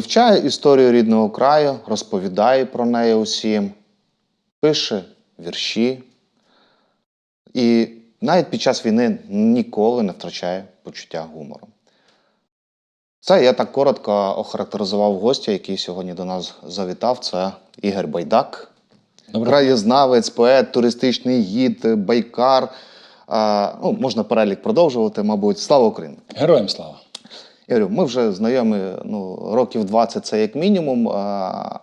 вивчає історію рідного краю, розповідає про неї усім, пише вірші. І навіть під час війни ніколи не втрачає почуття гумору. Це я так коротко охарактеризував гостя, який сьогодні до нас завітав. Це Ігор Байдак, Добре. краєзнавець, поет, туристичний гід, байкар. А, ну, можна перелік продовжувати, мабуть. Слава Україні! Героям слава. Ігорю, ми вже знайомі ну, років 20 це як мінімум,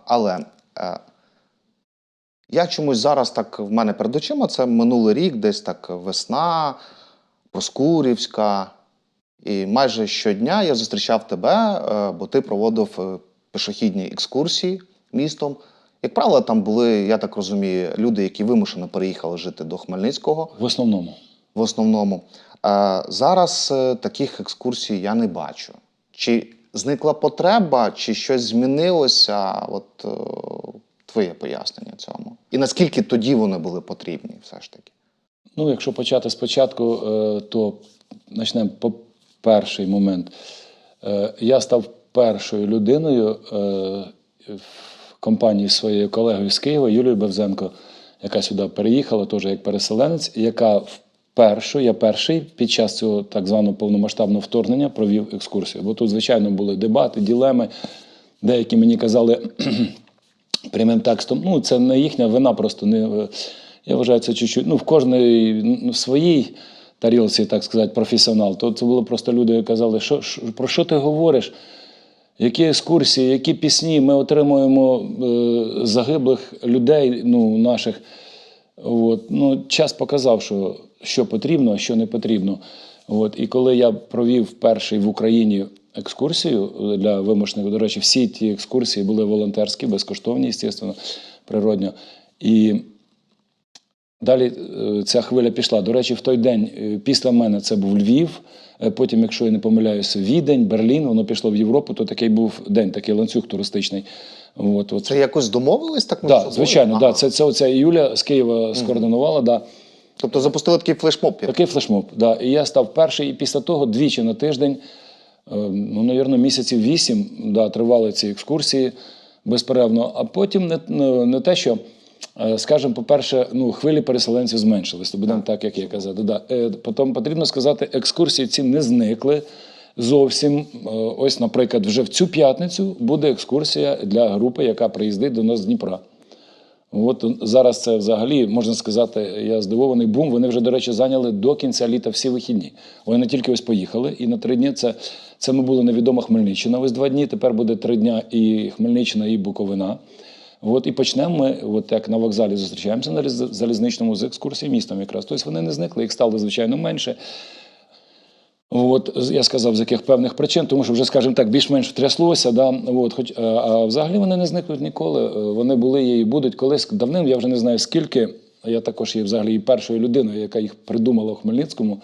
але я чомусь зараз так в мене перед очима це минулий рік, десь так весна, Проскурівська. І майже щодня я зустрічав тебе, е, бо ти проводив е, пішохідні екскурсії містом. Як правило, там були, я так розумію, люди, які вимушено переїхали жити до Хмельницького В основному. в основному. Е, Зараз е, таких екскурсій я не бачу. Чи зникла потреба, чи щось змінилося? От е, твоє пояснення цьому. І наскільки тоді вони були потрібні, все ж таки? Ну, якщо почати спочатку, то почнемо по перший момент. Я став першою людиною в компанії своєю колегою з Києва, Юлією Бевзенко, яка сюди переїхала, теж як переселенець, яка вперше, я перший під час цього так званого повномасштабного вторгнення провів екскурсію. Бо тут, звичайно, були дебати, ділеми. Деякі мені казали прямим текстом. Ну, це не їхня вина, просто не. Я вважаю, це чуть-чуть. Ну, в кожної ну, в своїй тарілці, так сказати, професіонал. То це були просто люди, які казали, що, що, про що ти говориш? Які екскурсії, які пісні ми отримуємо е, загиблих людей ну, наших. От. Ну, час показав, що, що потрібно, а що не потрібно. От. І коли я провів перший в Україні екскурсію для вимушених, до речі, всі ті екскурсії були волонтерські, безкоштовні, звісно, природньо. І Далі е, ця хвиля пішла. До речі, в той день е, після мене це був Львів. е, Потім, якщо я не помиляюся, Відень, Берлін, воно пішло в Європу, то такий був день, такий ланцюг туристичний. От, от. Це якось домовились так між Да, звичайно, Ага. да, це, це оця Юля з Києва скоординувала. Да. Тобто запустили такий флешмоб. як Такий флешмоб. Да. І я став перший, і після того двічі на тиждень, е, ну, навірно, місяців вісім да, тривали ці екскурсії безперервно. А потім не, не, те, що, е, скажімо, по-перше, ну, хвилі переселенців зменшились, то будемо так, як я казав. Да. Е, Потім потрібно сказати, екскурсії ці не зникли. Зовсім, ось, наприклад, вже в цю п'ятницю буде екскурсія для групи, яка приїздить до нас з Дніпра. От зараз це взагалі можна сказати, я здивований бум. Вони вже, до речі, зайняли до кінця літа всі вихідні. Вони тільки ось поїхали, і на три дні це, це ми були невідома Хмельниччина. Ось два дні. Тепер буде три дня і Хмельниччина, і Буковина. От і почнемо ми, от як на вокзалі зустрічаємося на залізничному з екскурсії містом якраз. Тобто вони не зникли, їх стало звичайно менше. От я сказав, з яких певних причин, тому що вже, скажімо так, більш-менш втряслося. Да? От, хоч, а, а взагалі вони не зникнуть ніколи. Е, Вони були і будуть колись давним, я вже не знаю скільки. Я також є взагалі і першою людиною, яка їх придумала в Хмельницькому.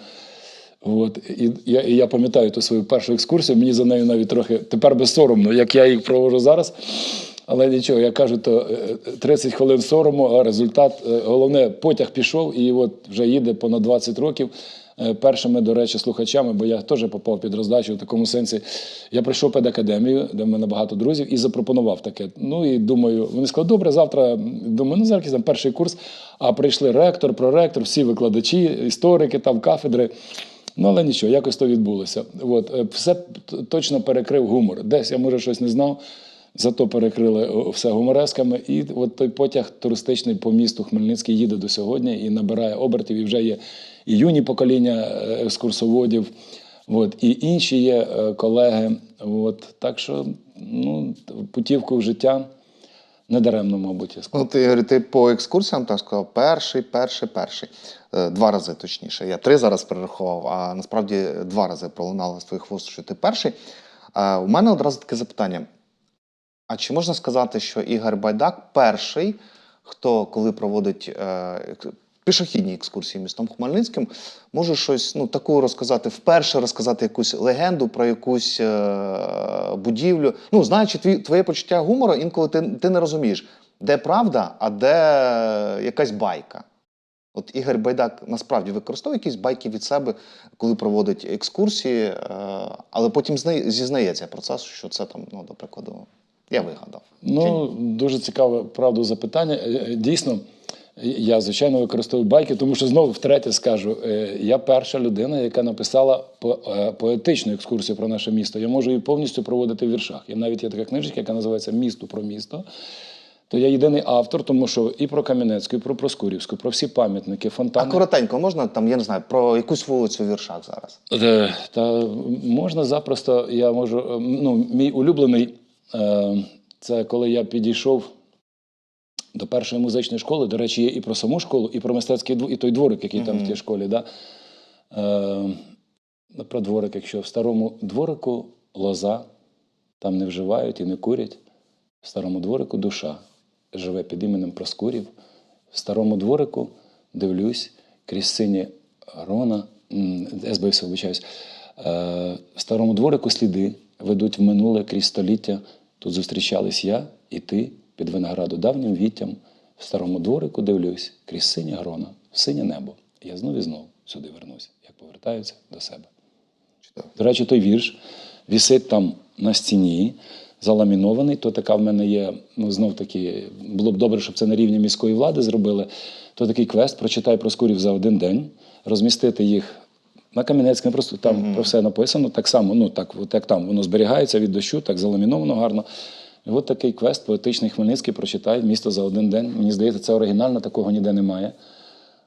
От, і я, і я пам'ятаю ту свою першу екскурсію, мені за нею навіть трохи тепер без соромно, як я їх проводжу зараз. Але нічого, я кажу, то е, 30 хвилин сорому, а результат, е, головне, потяг пішов і от вже їде понад 20 років. Е, Першими, до речі, слухачами, бо я теж попав під роздачу в такому сенсі. Я прийшов в педакадемію, де в мене багато друзів, і запропонував таке. Ну і думаю, вони сказали, добре, завтра. Думаю, ну зараз там перший курс. А прийшли ректор, проректор, всі викладачі, історики, там кафедри. Ну, але нічого, якось то відбулося. От, е, все точно перекрив гумор. Десь я, може, щось не знав, зато перекрили все гуморесками. І от той потяг туристичний по місту Хмельницький їде до сьогодні і набирає обертів, і вже є і юні покоління е, екскурсоводів, от, і інші є е, колеги. От, так що ну, путівку в життя недаремно, мабуть, я. Ну, Ігор, ти по екскурсіям так сказав, перший, перший, перший. Е, Два рази точніше. Я три зараз перерахував, а насправді два рази пролунало з твоїх вуст, що ти перший. Е, У мене одразу таке запитання. А чи можна сказати, що Ігор Байдак перший, хто, коли проводить е, ек- пішохідні екскурсії містом Хмельницьким, може щось ну, таку розказати, вперше розказати якусь легенду про якусь е, будівлю. Ну, знаючи тві, твоє почуття гумору, інколи ти, ти не розумієш, де правда, а де якась байка. От Ігор Байдак насправді використовує якісь байки від себе, коли проводить екскурсії, е, але потім зна- зізнається про це, що це там, ну, до прикладу, я вигадав. Ну, дуже цікаве, правда, запитання. Е, е, Дійсно, я, звичайно, використовую байки, тому що знову втретє скажу: е, я перша людина, яка написала по- е, поетичну екскурсію про наше місто. Я можу її повністю проводити в віршах. І навіть є така книжечка, яка називається Місто про місто. То я єдиний автор, тому що і про Кам'янецьку, і про Проскурівську, про всі пам'ятники, А коротенько можна там, я не знаю, про якусь вулицю в віршах зараз. Е, Та можна запросто, я можу. Ну, мій улюблений це коли я підійшов до першої музичної школи. До речі, є і про саму школу, і про мистецький двор, і той дворик, який там в тій школі. Да? Е, про дворик, якщо в старому дворику лоза, там не вживають і не курять. В старому дворику душа живе під іменем Проскурів. В старому дворику дивлюсь крізь сині Рона, я збився, вибачаюсь. Е, В старому дворику сліди ведуть в минуле крізь століття. Тут зустрічались я і ти під винограду давнім віттям. В старому дворику дивлюсь крізь синє грона, в синє небо. Я знов і знов сюди вернусь, як повертаються до себе. Чудово. До речі, той вірш вісить там на стіні, заламінований. То така в мене є, ну знов таки, було б добре, щоб це на рівні міської влади зробили. То такий квест, прочитай про скурів за один день, розмістити їх на Кам'янецькому, просто там про все написано. Так само, ну так, от як там воно зберігається від дощу, так заламіновано гарно. І от такий квест поетичний Хмельницький прочитай місто за один день. Мені здається, це оригінально, такого ніде немає.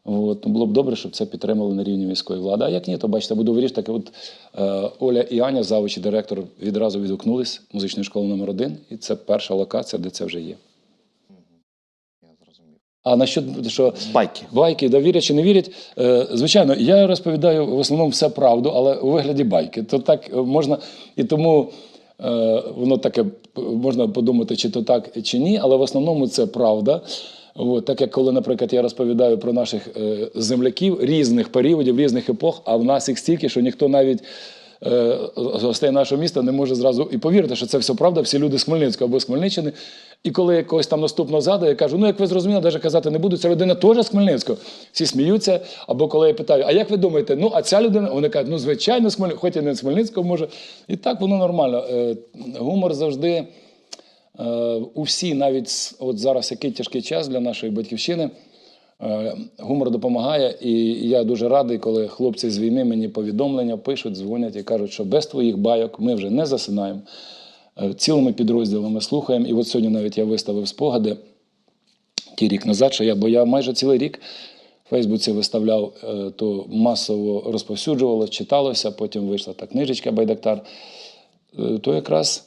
От, ну, було б добре, щоб це підтримали на рівні міської влади. А як ні, то бачите, буду вирішити. От е, Оля і Аня, завуч і директор, відразу відгукнулись музичної школи номер 1 і це перша локація, де це вже є. Я зрозумів. А на що, що Байки. байки, да вірять чи не вірять? Е, звичайно, я розповідаю в основному все правду, але у вигляді байки. То так е, можна, і тому е, воно таке можна подумати, чи то так, чи ні, але в основному це правда. От, так як коли, наприклад, я розповідаю про наших е, земляків різних періодів, різних епох, а в нас їх стільки, що ніхто навіть е, з гостей нашого міста не може зразу і повірити, що це все правда, всі люди з Хмельницького або з Хмельниччини. І коли я когось там наступного згадую, я кажу, ну як ви зрозуміли, навіть казати не буду, ця людина теж з Хмельницького. Всі сміються. Або коли я питаю, а як ви думаєте, ну а ця людина, вони кажуть, ну звичайно, Хмельницького, хоч і не з Хмельницького може. І так воно нормально. Е, Гумор завжди е, у всі, навіть от зараз який тяжкий час для нашої батьківщини. Е, Гумор допомагає, і я дуже радий, коли хлопці з війни мені повідомлення пишуть, дзвонять і кажуть, що без твоїх байок ми вже не засинаємо. Е, Цілими підрозділами слухаємо. І от сьогодні навіть я виставив спогади ті рік назад, що я, бо я майже цілий рік в Фейсбуці виставляв, е, то масово розповсюджувалося, читалося, потім вийшла та книжечка Байдактар. Е, То якраз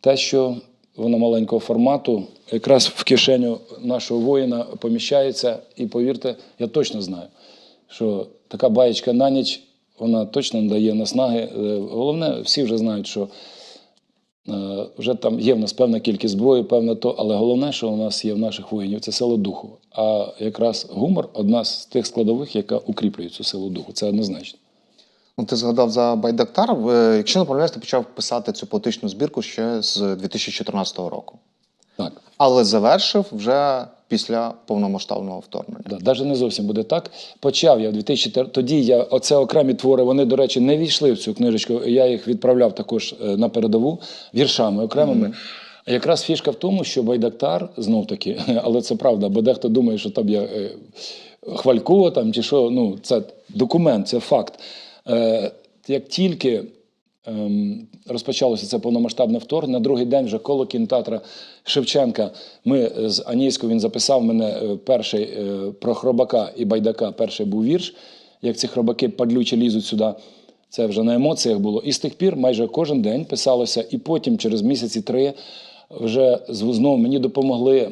те, що воно маленького формату, якраз в кишеню нашого воїна поміщається. І повірте, я точно знаю, що така баєчка на ніч вона точно дає наснаги. Головне, всі вже знають, що вже там є в нас певна кількість зброї, певне то, але головне, що у нас є в наших воїнів, це сила духу. А якраз гумор одна з тих складових, яка укріплює цю силу духу. Це однозначно. Ну, ти згадав за Байдактар. Якщо не помиляюсь, ти почав писати цю поетичну збірку ще з 2014 року. Так. Але завершив вже після повномасштабного вторгнення. Навіть не зовсім буде так. Почав я в 2004 Тоді я оце окремі твори. Вони, до речі, не війшли в цю книжечку. Я їх відправляв також е, на передову віршами окремими. А Якраз фішка в тому, що Байдактар знов таки, але це правда, бо дехто думає, що там я е, хвалько там чи що. Ну, це документ, це факт. Е, як тільки розпочалося це повномасштабне вторгнення. На другий день вже коло кінотеатра Шевченка. Ми е, з Анійського він записав мене е, перший е, про хробака і байдака. Перший був вірш, як ці хробаки падлючі лізуть сюди. Це вже на емоціях було. І з тих пір майже кожен день писалося, і потім, через місяці три, вже знову мені допомогли,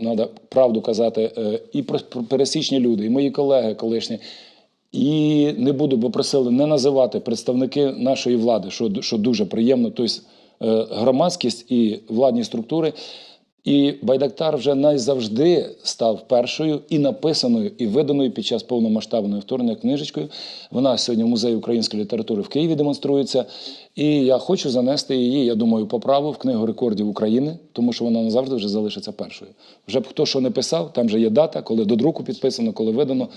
треба правду казати, і пересічні люди, і мої колеги колишні. І не буду, бо просили не називати представники нашої влади, що, що дуже приємно. Тобто е, громадськість і владні структури. І Байдактар вже найзавжди став першою і написаною, і виданою під час повномасштабного вторгнення книжечкою. Вона сьогодні в музеї української літератури в Києві демонструється. І я хочу занести її, я думаю, по праву в книгу рекордів України, тому що вона назавжди вже залишиться першою. Вже б хто що не писав, там же є дата, коли до друку підписано, коли видано.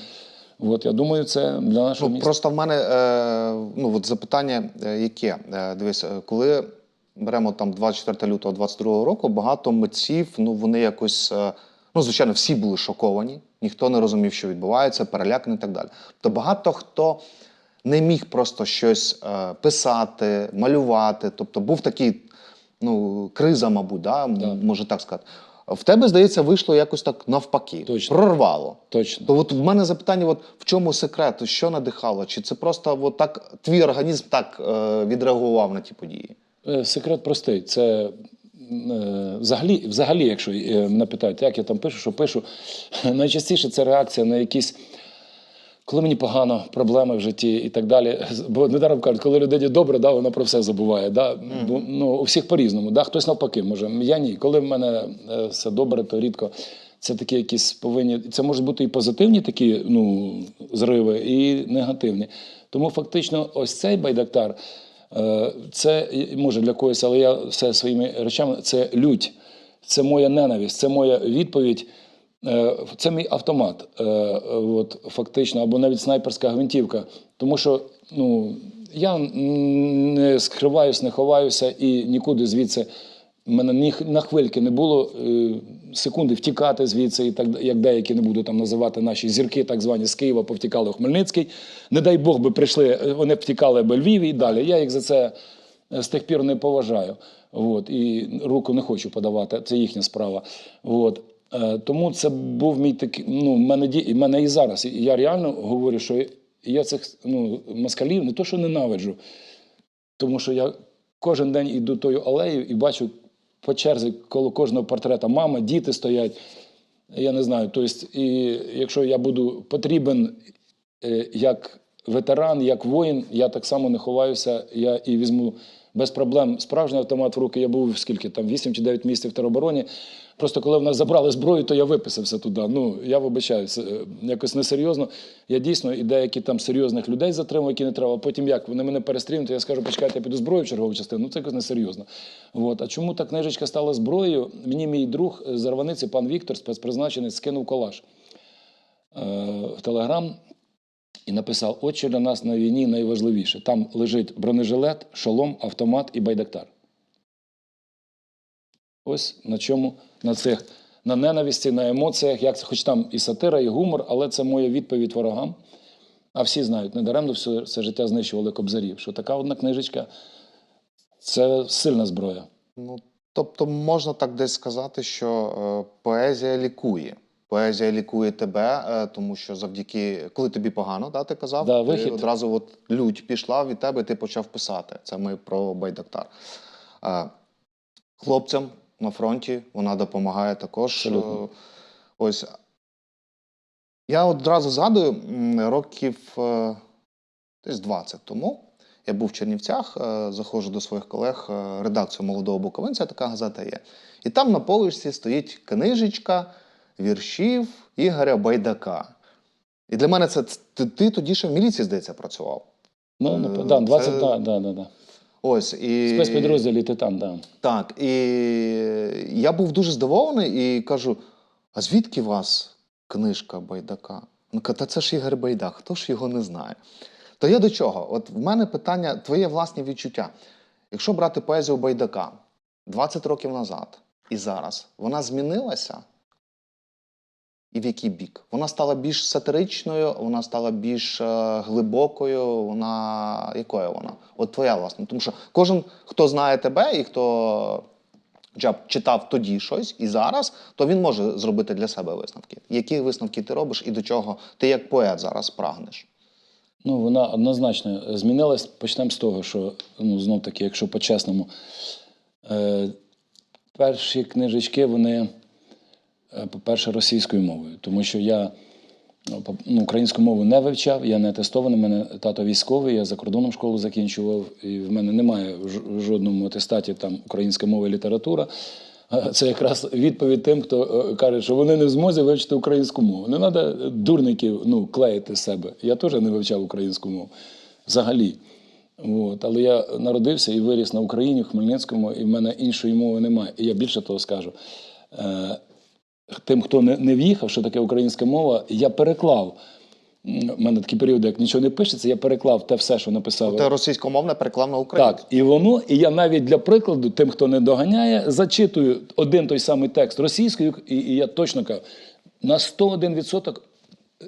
От я думаю, це для нашого Ну, міста. просто в мене е, ну, от запитання е, яке? Е, дивись, е, коли беремо там 24 лютого 22 року, багато митців, ну вони якось, е, ну звичайно, всі були шоковані, ніхто не розумів, що відбувається, переляканий і так далі. Тобто багато хто не міг просто щось е, писати, малювати. Тобто був такий, ну, криза, мабуть, да, Да. може так сказати. В тебе, здається, вийшло якось так навпаки. Точно. Прорвало. Точно. То от в мене запитання: от в чому секрет? Що надихало? Чи це просто от так твій організм так е, відреагував на ті події? Е, Секрет простий. Це е, взагалі, взагалі, якщо е, мене питають, як я там пишу, що пишу, найчастіше це реакція на якісь. Коли мені погано, проблеми в житті і так далі. Бо недаром кажуть, коли людині добре, да, вона про все забуває. Да? Бо, ну, у всіх по-різному. Да? Хтось навпаки може. Я ні. Коли в мене е, все добре, то рідко це такі якісь повинні. Це можуть бути і позитивні такі ну, зриви, і негативні. Тому фактично, ось цей байдактар. Е, Це може для когось, але я все своїми речами це лють, це моя ненависть, це моя відповідь. Е, Це мій автомат, е, от, фактично, або навіть снайперська гвинтівка. Тому що ну, я не скриваюсь, не ховаюся і нікуди звідси. в мене ні на хвильки не було е, секунди втікати звідси, і так як деякі не буду там називати наші зірки, так звані з Києва, повтікали в Хмельницький. Не дай Бог би прийшли, вони втікали би Львів і далі. Я їх за це з тих пір не поважаю. От, і руку не хочу подавати, це їхня справа. От. Е, Тому це був мій такий. Ну, мене, мене і зараз. Я реально говорю, що я цих ну, москалів не то, що ненавиджу, тому що я кожен день йду тою алеєю і бачу по черзі коло кожного портрета мама, діти стоять. Я не знаю. Тобто, і якщо я буду потрібен е, як ветеран, як воїн, я так само не ховаюся. Я і візьму без проблем справжній автомат в руки. Я був скільки там 8 чи 9 місяців в теробороні. Просто коли в нас забрали зброю, то я виписався туди. Ну я вибачаюся, е, якось несерйозно. Я дійсно і деякі там серйозних людей затримав, які не треба. Потім як вони мене перестрінуть, я скажу, почекайте, я піду зброю в чергову частину. Ну це якось несерйозно. От. А чому та книжечка стала зброєю? Мені мій друг з Зарваниці, пан Віктор, спецпризначенець, скинув колаж е, в Телеграм і написав: от що для нас на війні найважливіше. Там лежить бронежилет, шолом, автомат і байдактар. Ось на чому, на цих, на ненависті, на емоціях, як хоч там і сатира, і гумор, але це моя відповідь ворогам. А всі знають, недаремно все, все життя знищували кобзарів, що така одна книжечка це сильна зброя. Ну, тобто, можна так десь сказати, що е, поезія лікує. Поезія лікує тебе, е, тому що завдяки, коли тобі погано, да, ти казав, Да, ти одразу от лють пішла від тебе, ти почав писати. Це ми про Байдактар. Е, хлопцям на фронті вона допомагає також. Абсолютно. Е, Ось. Я одразу згадую років десь 20 тому. Я був в Чернівцях, заходжу до своїх колег, редакцію молодого буковинця, така газета є. І там на поличці стоїть книжечка віршів Ігоря Байдака. І для мене це ти, ти тоді ще в міліції, здається, працював. Ну, ну, да, 20, це- да, да, да, да. Ось і Спецпідрозділі Титан, да. Так, і я був дуже здивований і кажу: а звідки у вас книжка Байдака? Ну, та це ж Ігор Байдак, хто ж його не знає? То я до чого? От в мене питання, твоє власне відчуття. Якщо брати поезію Байдака 20 років назад і зараз, вона змінилася? І в який бік? Вона стала більш сатиричною, вона стала більш е, глибокою. Вона якою вона? От твоя власне. Тому що кожен, хто знає тебе і хто б читав тоді щось і зараз, то він може зробити для себе висновки. Які висновки ти робиш і до чого ти як поет зараз прагнеш? Ну, вона однозначно змінилась. Почнемо з того, що ну, знов таки, якщо по-чесному, е, перші книжечки, вони, по-перше, російською мовою, тому що я ну, ну, українську мову не вивчав, я не атестований, мене тато військовий, я за кордоном школу закінчував, і в мене немає в жодному атестаті там українська мова і література. Е, Це якраз відповідь тим, хто е, каже, що вони не в змозі вивчити українську мову. Не треба дурників ну, клеїти себе. Я теж не вивчав українську мову взагалі. От. Але я народився і виріс на Україні, в Хмельницькому, і в мене іншої мови немає. І я більше того скажу. Е, Тим, хто не, не в'їхав, що таке українська мова, я переклав. У мене такі періоди, як нічого не пишеться, я переклав те все, що написав. Ти російськомовне переклав на українську. Так, і воно, і я навіть для прикладу, тим, хто не доганяє, зачитую один той самий текст російською, і, і я точно кажу, на 101%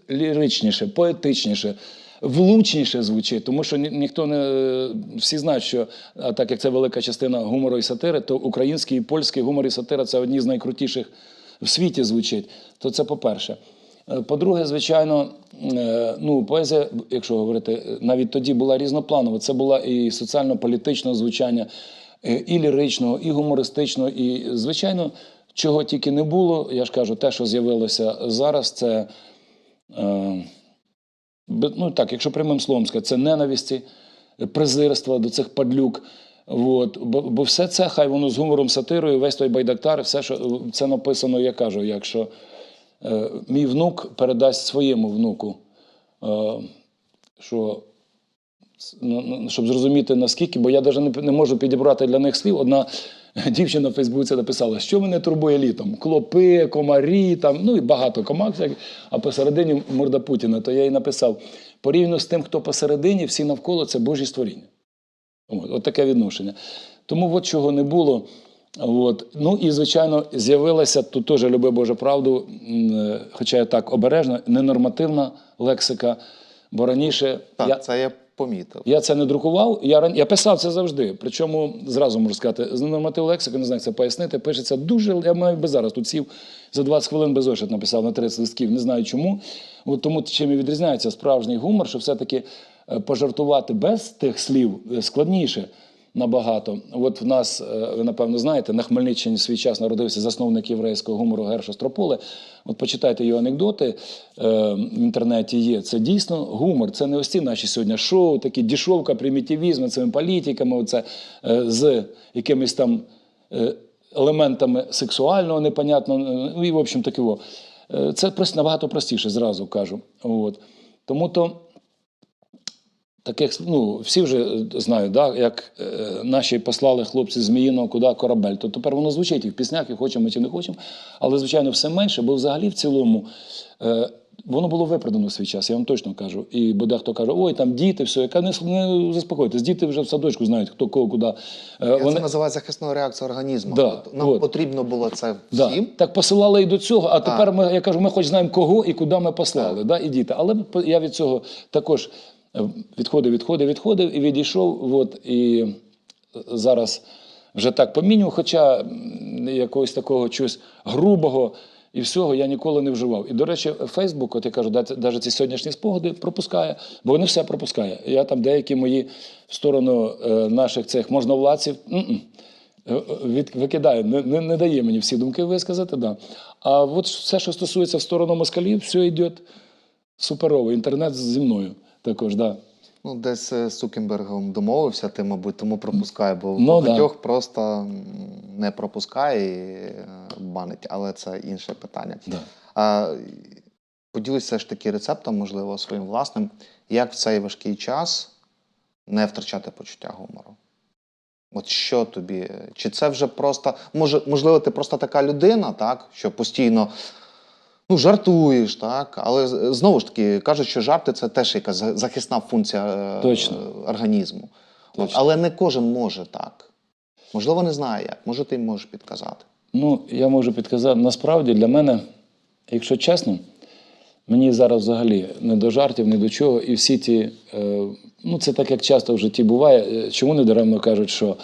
ліричніше, поетичніше, влучніше звучить, тому що ні, ніхто не всі знають, що а так як це велика частина гумору і сатири, то український і польський гумор і сатира це одні з найкрутіших в світі звучить. То це по-перше. Е, По-друге, звичайно, е, ну, поезія, якщо говорити, е, навіть тоді була різнопланова. Це була і соціально-політичного звучання, і ліричного, і гумористичного, і, звичайно, чого тільки не було. Я ж кажу, те, що з'явилося зараз, це. Ну так, якщо прямим словом сказати, це ненависті, презирства до цих падлюк. От, бо, бо все це, хай воно з гумором, сатирою, весь той байдактар, все, що це написано, я кажу, якщо е, мій внук передасть своєму внуку, е, що, ну, ну, щоб зрозуміти наскільки, бо я навіть не, не можу підібрати для них слів. Одна дівчина в Фейсбуці написала, що мене турбує літом? Клопи, комарі, там, ну і багато комах, а посередині морда Путіна. То я їй написав: порівняно з тим, хто посередині, всі навколо це Божі створіння. От, от таке відношення. Тому от чого не було. От. Ну і, звичайно, з'явилася тут теж люби Божу правду, е, хоча я так обережно, ненормативна лексика. Бо раніше Так, я, це я помітив. я це не друкував, я, я писав це завжди. Причому зразу можу сказати, з норматив лексики, не знаю, як це пояснити, пишеться дуже. Я маю би зараз тут сів за 20 хвилин без ошит написав на 30 листків, не знаю чому. От тому чим і відрізняється справжній гумор, що все-таки пожартувати без тих слів е, складніше. Набагато. От в нас, е, ви напевно знаєте, на Хмельниччині свій час народився засновник єврейського гумору Герша Строполе. От почитайте його анекдоти е, в інтернеті є. Це дійсно гумор. Це не ось ці наші сьогодні шоу, такі дішовка, примітивізм, цими політиками, оце, е, з якимись там е, елементами сексуального, непонятного. е, Ну і, в общем. Е, Це просто набагато простіше, зразу кажу. От. Тому то таких, ну, всі вже е, знають, да, як е, наші послали хлопці Зміїного куди корабель. То тепер воно звучить і в піснях, і хочемо чи не хочемо. Але, звичайно, все менше, бо взагалі в цілому. Е, Воно було виправдано в свій час, я вам точно кажу. І бо дехто каже, ой, там діти, все, яка не, не заспокойтесь, діти вже в садочку знають, хто кого куди. Е, Я Це називає захисною реакцією організму. Да, Нам от. потрібно було це Да. Так посилали і до цього, а тепер ми, я кажу, ми хоч знаємо кого і куди ми послали, да, і діти. Але я від цього також відходив, відходив, відходив і відійшов. От, і зараз вже так помінював, хоча якогось такого чогось грубого і всього я ніколи не вживав. І, до речі, Фейсбук, от я кажу, навіть ці сьогоднішні спогади пропускає, бо не все пропускає. Я там деякі мої в сторону е, наших цих можновладців. м-м, Е, від, викидає, не, не, не дає мені всі думки висказати. Да. А от все, що стосується в сторону москалів, все йде суперово. Інтернет зі мною також. Да. Ну, десь е, з Цукенбергом домовився, ти, мабуть, тому пропускає, бо Ну, да. багатьох просто не пропускає і е, банить, але це інше питання. Да. А, поділюсь все ж таки рецептом, можливо, своїм власним, як в цей важкий час не втрачати почуття гумору. От що тобі? Чи це вже просто, може, можливо, ти просто така людина, так, що постійно ну, жартуєш, так, але знову ж таки кажуть, що жарти це теж якась захисна функція е, Точно. організму. Точно. але не кожен може так. Можливо, не знає як. Може, ти можеш підказати. Ну, я можу підказати, насправді для мене, якщо чесно, мені зараз взагалі не до жартів, не до чого. І всі ті, е, ну це так як часто в житті буває. Е, Чому не даремно кажуть, що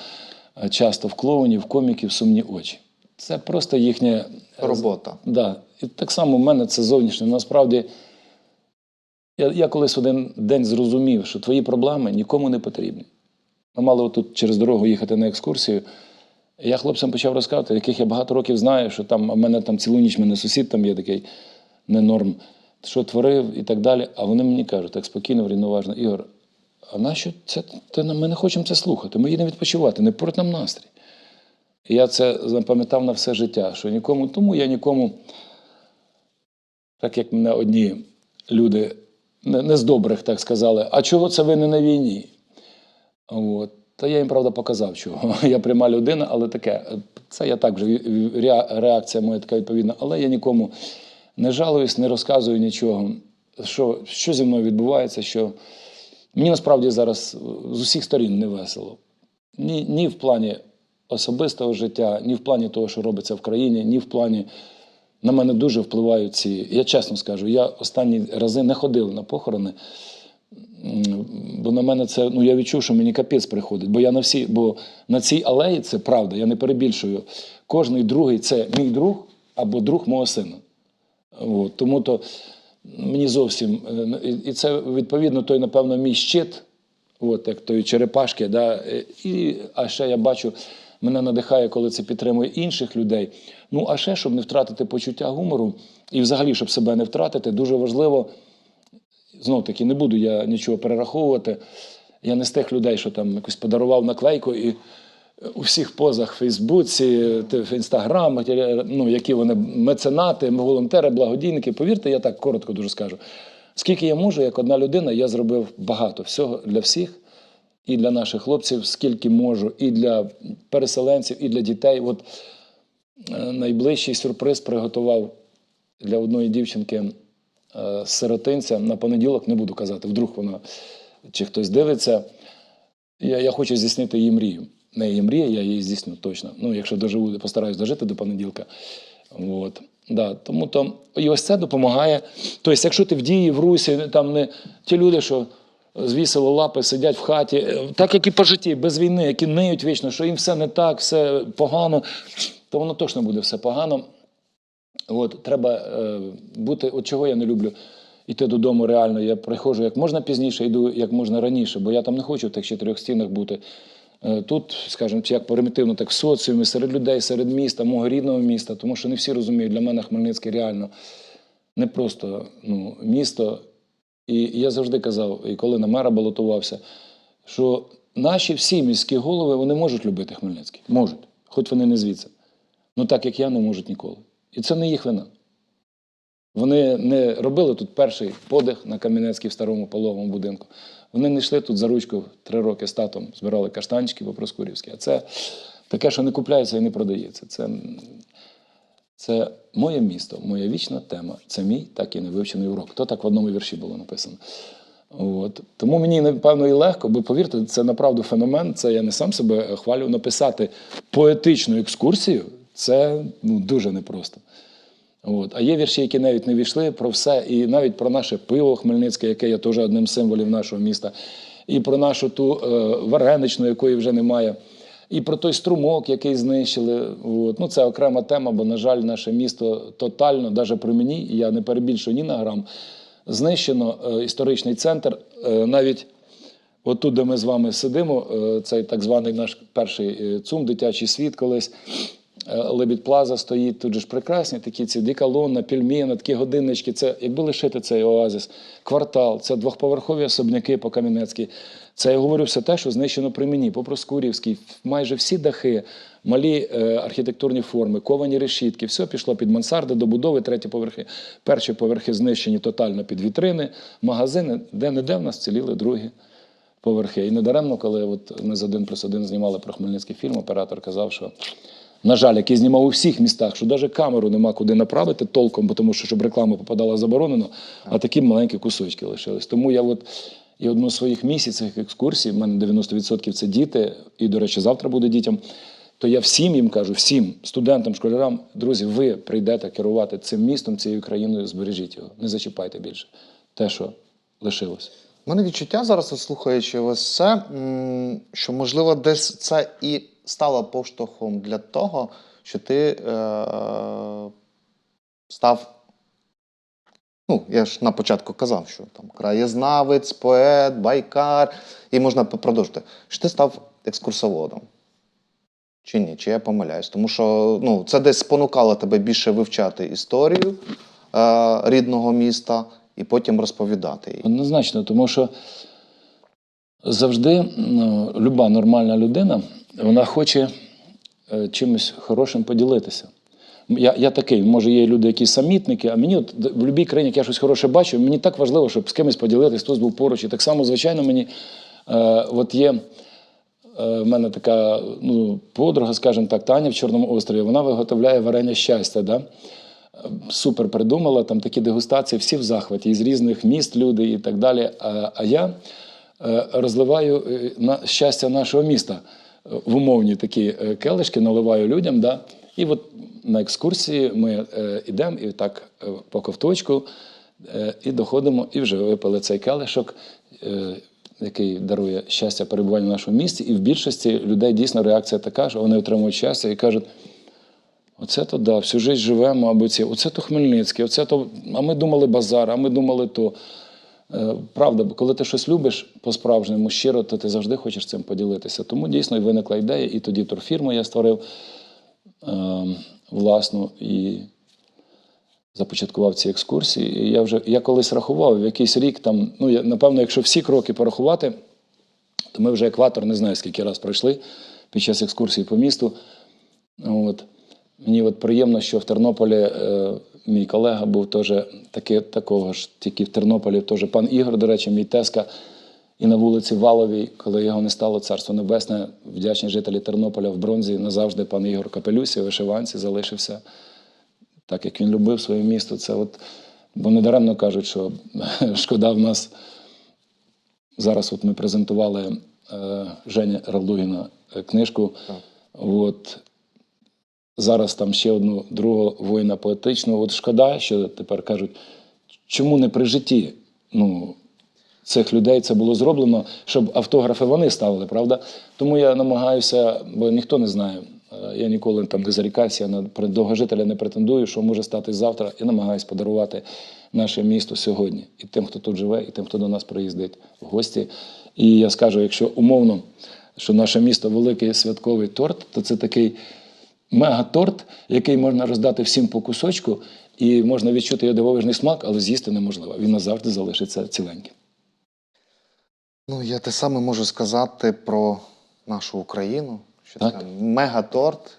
часто в клоунів, в коміків сумні очі. Це просто їхнє е, Робота. Да. І так само в мене це зовнішнє. Насправді, я, я колись один день зрозумів, що твої проблеми нікому не потрібні. Ми мали тут через дорогу їхати на екскурсію. І Я хлопцям почав розказувати, яких я багато років знаю, що там, а в мене там цілу ніч мене сусід там є такий не норм, що творив і так далі. А вони мені кажуть, так спокійно, врівноважно, Ігор, а нащо це, нам- ми не хочемо це слухати? Ми їдемо відпочивати, не порт нам настрій. І я це запам'ятав на все життя, що нікому, тому я нікому, так як мене одні люди не, з добрих так сказали, а чого це ви не на війні? От. Та я їм, правда, показав, чого. Я пряма людина, але таке. Це я так вже реакція моя така відповідна. Але я нікому не жалуюсь, не розказую нічого, що, що зі мною відбувається, що мені насправді зараз з усіх сторін не весело. Ні, ні в плані особистого життя, ні в плані того, що робиться в країні, ні в плані. На мене дуже впливають ці. Я чесно скажу, я останні рази не ходив на похорони. Бо на мене це, ну я відчув, що мені капець приходить. Бо я на всі, бо на цій алеї це правда, я не перебільшую. Кожний другий це мій друг або друг мого сина. От, тому то мені зовсім. е, і- це відповідно той, напевно, мій щит, от, як тої черепашки. Да, і, а ще я бачу, мене надихає, коли це підтримує інших людей. Ну, а ще, щоб не втратити почуття гумору, і взагалі, щоб себе не втратити, дуже важливо знов таки не буду я нічого перераховувати. Я не з тих людей, що там якось подарував наклейку і у всіх позах в Фейсбуці, в Інстаграмах, ну, які вони меценати, волонтери, благодійники. Повірте, я так коротко дуже скажу. Скільки я можу, як одна людина, я зробив багато всього для всіх. І для наших хлопців, скільки можу, і для переселенців, і для дітей. От е, найближчий сюрприз приготував для одної дівчинки е, сиротинця на понеділок, не буду казати, вдруг вона чи хтось дивиться. Я, я хочу здійснити її мрію. Не її мрія, я її здійсню точно. Ну, якщо доживу, постараюсь дожити до понеділка. От. Да, тому то і ось це допомагає. Тобто, якщо ти в дії, в русі, там не ті люди, що звісили лапи, сидять в хаті, е, так як і по житті, без війни, які ниють вічно, що їм все не так, все погано, то воно точно буде все погано. От, треба е, бути, от чого я не люблю. Йти додому реально. Я приходжу як можна пізніше, йду як можна раніше, бо я там не хочу в тих чотирьох стінах бути. Е, Тут, скажімо, як примітивно, так в соціумі, серед людей, серед міста, мого рідного міста, тому що не всі розуміють, для мене Хмельницький реально не просто ну, місто. І я завжди казав, і коли на мера балотувався, що наші всі міські голови вони можуть любити Хмельницький. Можуть, хоч вони не звідси. Ну так як я не можуть ніколи. І це не їх вина. Вони не робили тут перший подих на Кам'янецькій в старому пологовому будинку. Вони не йшли тут за ручку три роки з татом, збирали каштанчики по Проскурівськи. А це таке, що не купляється і не продається. Це, це моє місто, моя вічна тема. Це мій так і не вивчений урок. То так в одному вірші було написано. От. Тому мені, напевно, і легко, бо повірте, це направду феномен. Це я не сам себе хвалю. Написати поетичну екскурсію це ну, дуже непросто. От. А є вірші, які навіть не війшли про все, і навіть про наше пиво Хмельницьке, яке є теж одним з символів нашого міста, і про нашу ту е, вареничну, якої вже немає, і про той струмок, який знищили. От. Ну, це окрема тема, бо, на жаль, наше місто тотально, навіть при мені, я не перебільшую ні на грам, знищено е, історичний центр. Е, навіть отут, де ми з вами сидимо, е, цей так званий наш перший е, ЦУМ, дитячий світ колись. Е, Лебідь Плаза стоїть, тут же ж прекрасні такі ці дікалона, пельмена, такі годиннички. Це якби лишити цей оазис, квартал, це двохповерхові особняки по Кам'янецькій. Це я говорю все те, що знищено при мені, по Проскурівській, майже всі дахи, малі е, архітектурні форми, ковані решітки, все пішло під мансарди, добудови, треті поверхи. Перші поверхи знищені тотально під вітрини, магазини, де-не-де в нас ціліли другі поверхи. І недаремно, коли от ми з один плюс один знімали про Хмельницький фільм, оператор казав, що, на жаль, який знімав у всіх містах, що навіть камеру нема куди направити толком, бо тому що щоб реклама попадала заборонено, а такі маленькі кусочки лишились. Тому я от і одну з своїх місяців екскурсій, в мене 90% це діти, і, до речі, завтра буде дітям. То я всім їм кажу, всім студентам, школярам, друзі, ви прийдете керувати цим містом, цією країною, збережіть його. Не зачіпайте більше те, що лишилось. У мене відчуття зараз, слухаючи ось це, що можливо десь це і стало поштовхом для того, що ти е- став. Ну, я ж на початку казав, що там краєзнавець, поет, байкар, і можна продовжити. Що ти став екскурсоводом? Чи ні? Чи я помиляюсь? Тому що ну, це десь спонукало тебе більше вивчати історію е- рідного міста і потім розповідати її. Однозначно, тому що завжди ну, люба нормальна людина вона хоче е, чимось хорошим поділитися. Я, я такий, може, є люди, які самітники, а мені от, в будь-якій країні, як я щось хороше бачу, мені так важливо, щоб з кимось поділитися, хтось був поруч. І так само, звичайно, мені е, от є. е, В мене така ну, подруга, скажімо так, Таня в Чорному острові, вона виготовляє варення щастя. Да? супер придумала, там такі дегустації, всі в захваті, із різних міст люди і так далі. А, а я розливаю е, на щастя нашого міста е, в умовні такі е, келишки, наливаю людям. Да? І от на екскурсії ми е, йдемо і так е, по ковточку е, і доходимо, і вже випили цей келишок. Е, який дарує щастя перебування в нашому місті, і в більшості людей дійсно реакція така, що вони отримують щастя і кажуть, Оце то да, всю життя живемо, або ці, оце то Хмельницький, оце то, а ми думали базар, а ми думали то. Е, Правда, коли ти щось любиш по-справжньому, щиро, то ти завжди хочеш цим поділитися. Тому дійсно і виникла ідея, і тоді турфірму я створив е, власну і започаткував ці екскурсії. І я вже я колись рахував, в якийсь рік там, ну я, напевно, якщо всі кроки порахувати, то ми вже екватор не знаю, скільки раз пройшли під час екскурсії по місту. От. Мені от приємно, що в Тернополі е, мій колега був теж таки, такого ж, тільки в Тернополі теж пан Ігор, до речі, мій тезка. І на вулиці Валовій, коли його не стало, царство небесне, вдячні жителі Тернополя в бронзі назавжди пан Ігор Капелюсі, вишиванці залишився так, як він любив своє місто. Це от, бо недаремно кажуть, що шкода в нас. Зараз от ми презентували е, Женя Ралугіна е, книжку. От, зараз там ще одну другу воїна поетичну. От шкода, що тепер кажуть, чому не при житті ну, цих людей це було зроблено, щоб автографи вони ставили, правда? Тому я намагаюся, бо ніхто не знає. е, Я ніколи там не зарікаюся, я на довгожителя не претендую, що може стати завтра. Я намагаюся подарувати наше місто сьогодні і тим, хто тут живе, і тим, хто до нас приїздить в гості. І я скажу, якщо умовно, що наше місто великий святковий торт, то це такий мегаторт, який можна роздати всім по кусочку, і можна відчути його дивовижний смак, але з'їсти неможливо. Він назавжди залишиться ціленьким. Ну, я те саме можу сказати про нашу Україну, що Так. це мегаторт,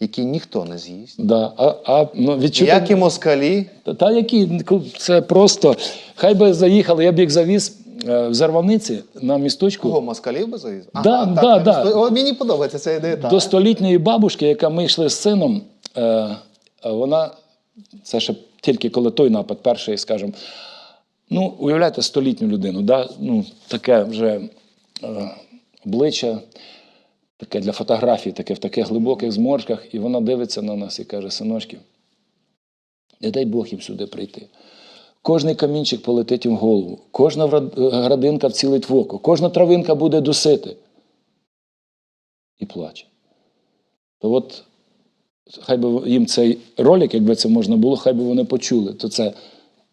який ніхто не з'їсть. Да. А, а ну, відчути... Як і москалі, Та, та які це просто. Хай би заїхали, я б їх завіз в Зарваниці на місточку кого москалів би завіз? Да, да, да. О, мені подобається ця ідея. До столітньої бабушки, яка ми йшли з сином. Е, вона, це ще тільки коли той напад, перший, скажімо, ну, уявляєте, столітню людину, да? ну, таке вже е, обличчя, таке для фотографій, таке в таких глибоких зморшках, і вона дивиться на нас і каже: синочки, не дай Бог їм сюди прийти. Кожний камінчик полетить їм в голову, кожна градинка вцілить в око, кожна травинка буде дусити. І плаче. То от хай би їм цей ролик, якби це можна було, хай би вони почули, то це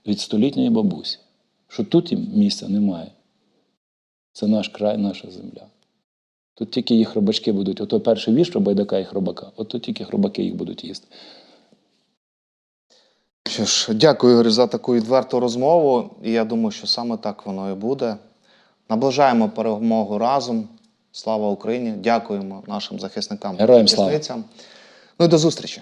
від столітньої бабусі, що тут їм місця немає. Це наш край, наша земля. Тут тільки їх хробачки будуть. Ото перший вірш про байдака і хробака, от тут тільки хробаки їх будуть їсти. Що ж, дякую, Ігор, за таку відверту розмову. І я думаю, що саме так воно і буде. Наближаємо перемогу разом. Слава Україні! Дякуємо нашим захисникам та Героям слава! захисницям. Ну і до зустрічі!